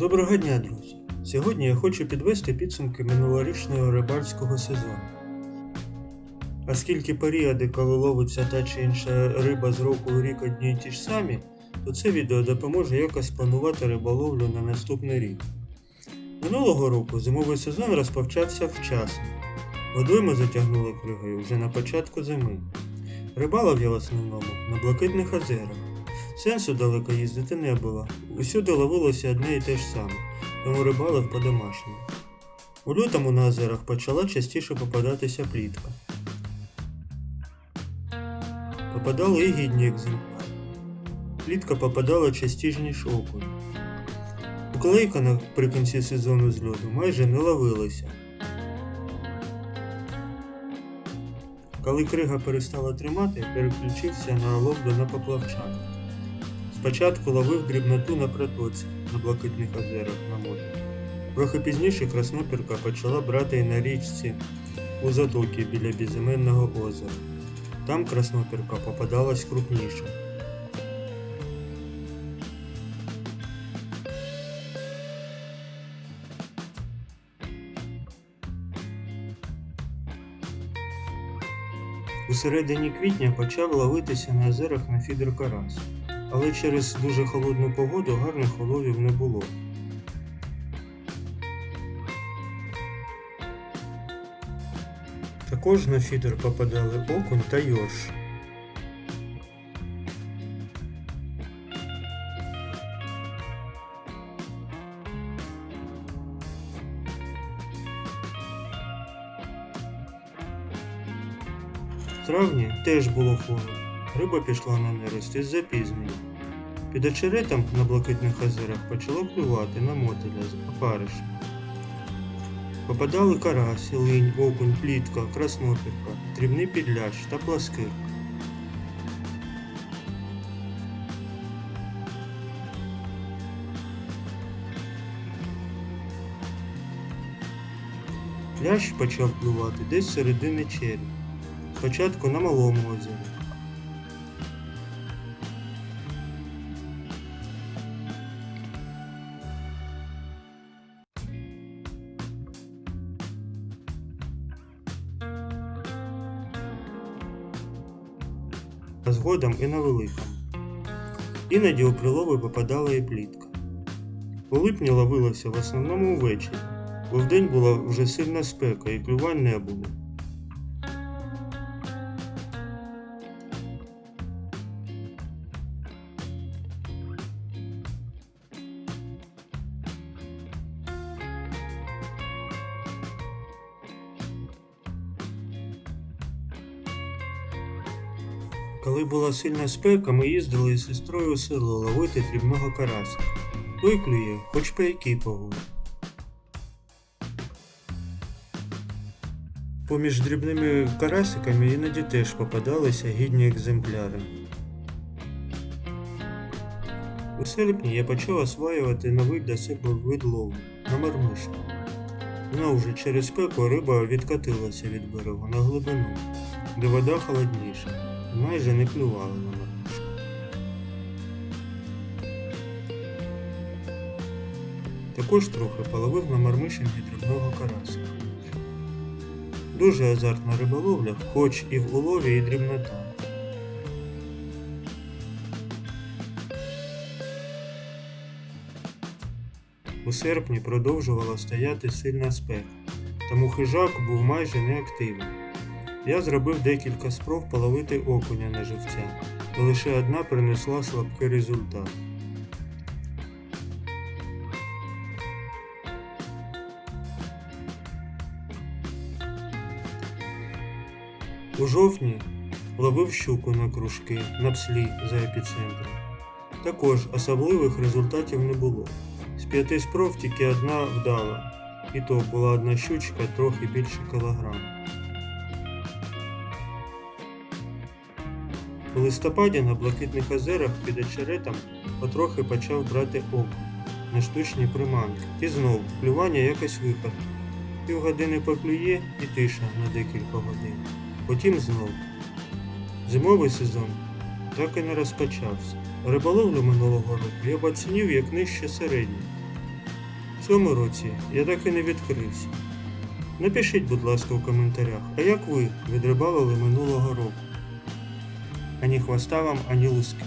Доброго дня, друзі! Сьогодні я хочу підвести підсумки минулорічного рибальського сезону. Оскільки періоди, коли ловиться та чи інша риба з року у рік одні й ті ж самі, то це відео допоможе якось планувати риболовлю на наступний рік. Минулого року зимовий сезон розпочався вчасно. Водойми затягнули кригою вже на початку зими. Рибалов я в основному на блакитних озерах. Сенсу далеко їздити не було. Усюди ловилося одне і те ж саме, тому рибалив по-домашньому. У лютому на озерах почала частіше попадатися плітка. Попадали і гідні екземпляри. Плітка попадала частіше, ніж окунь. Уклейка наприкінці сезону з льоду майже не ловилася. Коли крига перестала тримати, переключився на ловлю на поплавчан. Спочатку ловив дрібноту на протоці на блакитних озерах на моторі. Трохи пізніше краснопірка почала брати і на річці у затоки біля безіменного озера. Там краснопірка попадалась крупніше. У середині квітня почав ловитися на озерах на фідер карась, але через дуже холодну погоду гарних уловів не було. Також на фідер попадали окунь та йорш. В травні теж було холодно. Риба пішла на нерест із запізненням. Під очеретом на блакитних озерах почало клювати на мотиля з опариша. Попадали карась, линь, окунь, плітка, краснопірка, дрібний підлящ та пласкирка. Лящ почав клювати десь середини червня. Спочатку на малому озері. Згодом і на великому. Іноді у прилови попадала і плітка. У липні ловилося в основному ввечері, бо вдень була вже сильна спека і клювань не було. Коли була сильна спека, ми їздили із сестрою у село ловити дрібного карася. Той клює, хоч по якій погоді. Поміж дрібними карасиками іноді теж попадалися гідні екземпляри. У серпні я почав осваювати новий для себе вид лову на мармишку. Знову ж через спеку риба відкатилася від берегу на глибину, де вода холодніша майже не клювали на мармишку. Також трохи половив на мармишинці дрібного карасика. Дуже азартна риболовля, хоч і в улові, і дрібнота. У серпні продовжувала стояти сильна спека, тому хижак був майже неактивний. Я зробив декілька спроб половити окуня на живця, і лише одна принесла слабкий результат. У жовтні ловив щуку на кружки на пслі за епіцентром. Також особливих результатів не було. З п'яти спроб тільки одна вдала, і то була одна щучка трохи більше кілограма. У листопаді на блакитних озерах під очеретом потрохи почав брати окунь на штучні приманки. І знов клювання якось випадку. Півгодини поклює і тиша на декілька годин. Потім знов. Зимовий сезон так і не розпочався. Риболовлю минулого року я б оцінив як нижче середньо. цьому році я так і не відкрився. Напишіть, будь ласка, у коментарях, а як ви відрибалили минулого року? Ані хвоста вам, ані луски.